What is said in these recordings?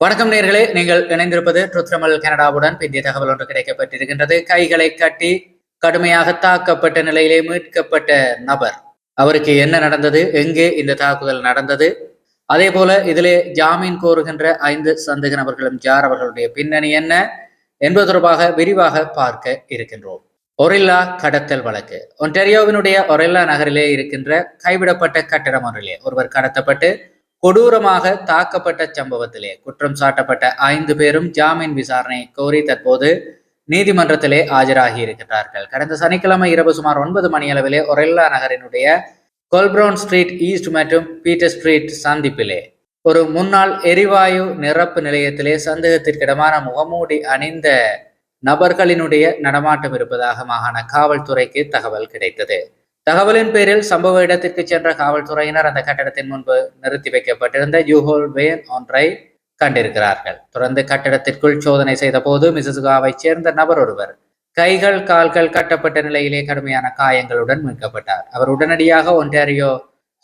வணக்கம் நேர்களே. நீங்கள் இணைந்திருப்பது ட்ருத்ரமல் கனடாவுடன். பிந்திய தகவல் ஒன்று கிடைக்கப்பட்டிருக்கின்றது. கைகளை கட்டி கடுமையாக தாக்கப்பட்ட நிலையிலே மீட்கப்பட்ட நபர். அவருக்கு என்ன நடந்தது? எங்கே இந்த தாக்குதல் நடந்தது? அதே போல இதிலே ஜாமீன் கோருகின்ற ஐந்து சந்தேக நபர்களும் யார் அவர்களுடைய பின்னணி என்ன என்பது தொடர்பாக விரிவாக பார்க்க இருக்கின்றோம். ஒரில்லா கடத்தல் வழக்கு. ஒன்டாரியோவினுடைய ஒரில்லா நகரிலே இருக்கின்ற கைவிடப்பட்ட கட்டிடம் ஒன்றிலே ஒருவர் கடத்தப்பட்டு கொடூரமாக தாக்கப்பட்ட சம்பவத்திலே குற்றம் சாட்டப்பட்ட ஐந்து பேரும் ஜாமீன் விசாரணை கோரி தற்போது நீதிமன்றத்திலே ஆஜராகி இருக்கிறார்கள் கடந்த சனிக்கிழமை இரவு சுமார் ஒன்பது மணி அளவிலே ஒரெல்லா நகரினுடைய கொல்ப்ரவுன் ஸ்ட்ரீட் ஈஸ்ட் மற்றும் பீட்டர் ஸ்ட்ரீட் சந்திப்பிலே ஒரு முன்னாள் எரிவாயு நிரப்பு நிலையத்திலே சந்தேகத்திற்கிடமான முகமூடி அணிந்த நபர்களினுடைய நடமாட்டம் இருப்பதாக மாகாண காவல்துறைக்கு தகவல் கிடைத்தது. தகவலின் பேரில் சம்பவ இடத்திற்கு சென்ற காவல்துறையினர் அந்த கட்டடத்தின் முன்பு நிறுத்தி வைக்கப்பட்டிருந்த யூஹோல் வேன் ஒன்றை கண்டிருக்கிறார்கள். தொடர்ந்து கட்டடத்திற்குள் சோதனை செய்த போது மிசசுகாவை சேர்ந்த நபர் ஒருவர் கைகள் கால்கள் கட்டப்பட்ட நிலையிலே கடுமையான காயங்களுடன் மீட்கப்பட்டார். அவர் உடனடியாக ஒன்டாரியோ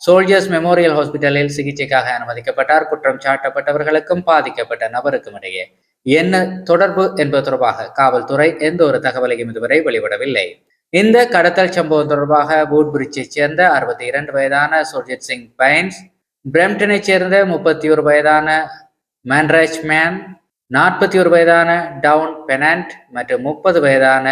சோல்ஜர்ஸ் மெமோரியல் ஹாஸ்பிட்டலில் சிகிச்சைக்காக அனுமதிக்கப்பட்டார். குற்றம் சாட்டப்பட்டவர்களுக்கும் பாதிக்கப்பட்ட நபருக்கும் இடையே என்ன தொடர்பு என்பது தொடர்பாக காவல்துறை எந்த ஒரு தகவலையும் இதுவரை வெளிவிடவில்லை இந்த கடத்தல் சம்பவம் தொடர்பாக வூட்பிரிட்ஜை சேர்ந்த அறுபத்தி இரண்டு வயதான சுர்ஜித் சிங் பைன்ஸ் பிரம்டனை சேர்ந்த முப்பத்தி ஒரு வயதான மேன்ராஜ் மேன் நாற்பத்தி ஒரு வயதான டவுன் பெனண்ட் மற்றும் முப்பது வயதான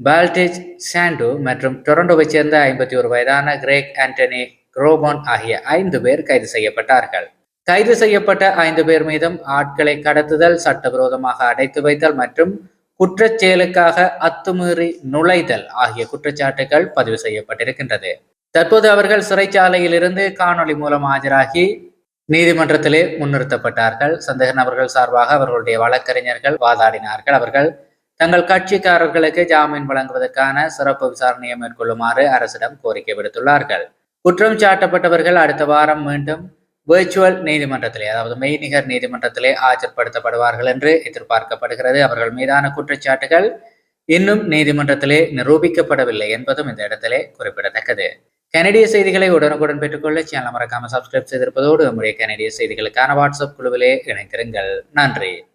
பால்டேஜ் சாண்டு மற்றும் டொரண்டோவை சேர்ந்த ஐம்பத்தி ஒரு வயதான கிரேக் ஆண்டனி குரோபோன் ஆகிய ஐந்து பேர் கைது செய்யப்பட்டார்கள். கைது செய்யப்பட்ட ஐந்து பேர் மீதும் ஆட்களை கடத்துதல் சட்டவிரோதமாக அடைத்து வைத்தல் மற்றும் குற்றச் செயலுக்காக அத்துமீறி நுழைதல் ஆகிய குற்றச்சாட்டுகள் பதிவு செய்யப்பட்டிருக்கின்றது. தற்போது அவர்கள் சிறைச்சாலையில் இருந்து காணொளி மூலம் ஆஜராகி நீதிமன்றத்திலே முன்னிறுத்தப்பட்டார்கள். சந்தேக நபர்கள் சார்பாக அவர்களுடைய வழக்கறிஞர்கள் வாதாடினார்கள். அவர்கள் தங்கள் கட்சிக்காரர்களுக்கு ஜாமீன் வழங்குவதற்கான சிறப்பு விசாரணையை மேற்கொள்ளுமாறு அரசிடம் கோரிக்கை விடுத்துள்ளார்கள். குற்றம் சாட்டப்பட்டவர்கள் அடுத்த வாரம் மீண்டும் வேர்ச்சுவல் நீதிமன்றத்திலே அதாவது மெய்நிகர் நீதிமன்றத்திலே ஆஜர்படுத்தப்படுவார்கள் என்று எதிர்பார்க்கப்படுகிறது. அவர்கள் மீதான குற்றச்சாட்டுகள் இன்னும் நீதிமன்றத்திலே நிரூபிக்கப்படவில்லை என்பதும் இந்த இடத்திலே குறிப்பிடத்தக்கது. கனடிய செய்திகளை உடனுக்குடன் பெற்றுக்கொள்ள சேனல் மறக்காம சப்ஸ்கிரைப் செய்திருப்பதோடு நம்முடைய கனடிய செய்திகளுக்கான வாட்ஸ்அப் குழுவிலே இணைந்திருங்கள். நன்றி.